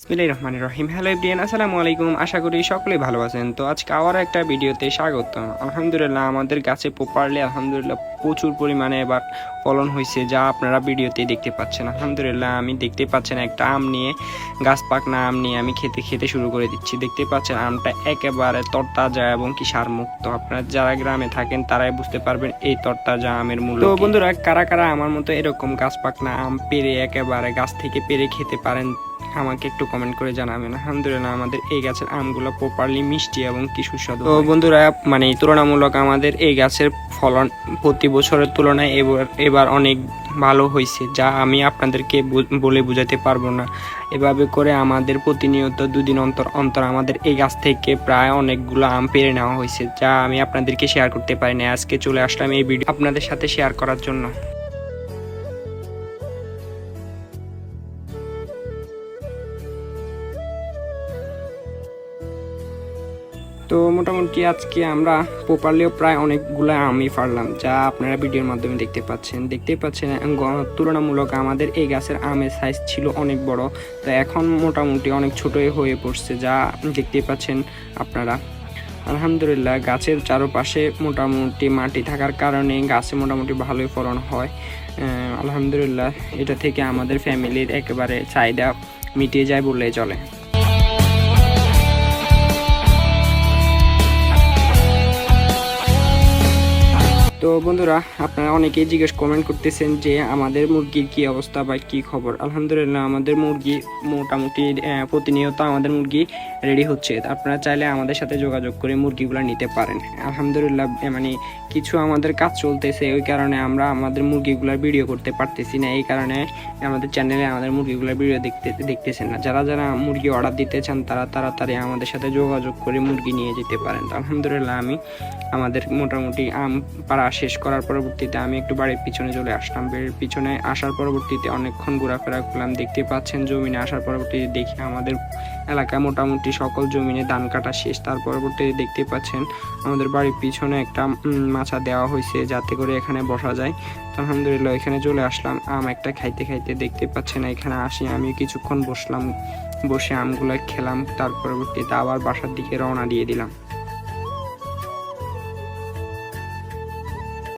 বিসমিল্লাহির রহমানির রহিম। Hello everyone আসসালামু আলাইকুম। আশা করি সকলেই ভালো আছেন। তো আজকে আবার একটা ভিডিওতে স্বাগত আলহামদুলিল্লাহ আমাদের গাছে প্রপারলি আলহামদুলিল্লাহ প্রচুর পরিমাণে এবার ফলন হয়েছে যা আপনারা ভিডিওতে দেখতে পাচ্ছেন। আলহামদুলিল্লাহ আমি দেখতে পাচ্ছেন একটা আম নিয়ে গাছ পাকনা আম নিয়ে আমি খেতে খেতে শুরু করে দিচ্ছি। দেখতে পাচ্ছেন আমটা একেবারে তরতাজা এবং কি সারমুক্ত। আপনারা যারা গ্রামে থাকেন তারাই বুঝতে পারবেন এই তরতাজা আমের মূল্য তো বন্ধুরা কারা কারা আমার মতো এরকম গাছ পাকনা আম পেরে একেবারে গাছ থেকে পেরে খেতে পারেন আমাকে একটু কমেন্ট করে জানাবেন। আলহামদুলিল্লাহ আমাদের এই গাছের আমগুলো প্রপারলি মিষ্টি এবং কি সুস্বাদু তো বন্ধুরা মানে তুলনামূলক আমাদের এই গাছের ফলন প্রতি বছরের তুলনায় এবার এবার অনেক ভালো হয়েছে যা আমি আপনাদেরকে বলে বোঝাতে পারব না। এভাবে করে আমাদের প্রতিনিয়ত দুদিন অন্তর অন্তর আমাদের এই গাছ থেকে প্রায় অনেকগুলো আম পেরে নেওয়া হয়েছে যা আমি আপনাদেরকে শেয়ার করতে পারি না আজকে চলে আসলাম এই ভিডিও আপনাদের সাথে শেয়ার করার জন্য। তো মোটামুটি আজকে আমরা প্রপারলিও প্রায় অনেকগুলো আমই ফাড়লাম যা আপনারা ভিডিওর মাধ্যমে দেখতে পাচ্ছেন। দেখতে পাচ্ছেন তুলনামূলক আমাদের এই গাছের আমের সাইজ ছিল অনেক বড়, তো এখন মোটামুটি অনেক ছোটোই হয়ে পড়ছে, যা দেখতে পাচ্ছেন আপনারা। আলহামদুলিল্লাহ, গাছের চারপাশে মোটামুটি মাটি থাকার কারণে গাছে মোটামুটি ভালোই ফলন হয়। আলহামদুলিল্লাহ, এটা থেকে আমাদের ফ্যামিলির একেবারে চাহিদা মিটিয়ে যায় বললেই চলে। তো বন্ধুরা, আপনারা অনেকেই জিজ্ঞেস কমেন্ট করতেছেন যে আমাদের মুরগির কি অবস্থা বা কি খবর? আলহামদুলিল্লাহ, আমাদের মুরগি মোটামুটি প্রতিনিয়ত আমাদের মুরগি রেডি হচ্ছে। আপনারা চাইলে আমাদের সাথে যোগাযোগ করে মুরগিগুলো নিতে পারেন। আলহামদুলিল্লাহ মানে কিছু আমাদের কাজ চলতেছে, ওই কারণে আমরা আমাদের মুরগিগুলোর ভিডিও করতে পারতেছি না। এই কারণে আমাদের চ্যানেলে আমাদের মুরগিগুলোর ভিডিও দেখতে, দেখতেছেন না। যারা যারা মুরগি অর্ডার দিতে চান, তারা তাড়াতাড়ি আমাদের সাথে যোগাযোগ করে মুরগি নিয়ে যেতে পারেন। তো আলহামদুলিল্লাহ, আমি আমাদের মোটামুটি আম পাড়া শেষ করার পরবর্তীতে আমি একটু বাড়ির পিছনে চলে আসলাম। বাড়ির পিছনে আসার পরবর্তীতে অনেকক্ষণ ঘোরাফেরা করলাম। দেখতে পাচ্ছেন জমিনে আসার পরবর্তীতে দেখি আমাদের এলাকায় মোটামুটি সকল জমিনে ধান কাটা শেষ। তার পরবর্তীতে দেখতে পাচ্ছেন আমাদের বাড়ির পিছনে একটা মাচা দেওয়া হয়েছে যাতে করে এখানে বসা যায়। আলহামদুলিল্লাহ এখানে চলে আসলাম। আম একটা খাইতে খাইতে দেখতে পাচ্ছেন এখানে আসি। আমি কিছুক্ষণ বসলাম, বসে আমগুলো খেলাম। তার পরবর্তীতে আবার বাসার দিকে রওনা দিয়ে দিলাম।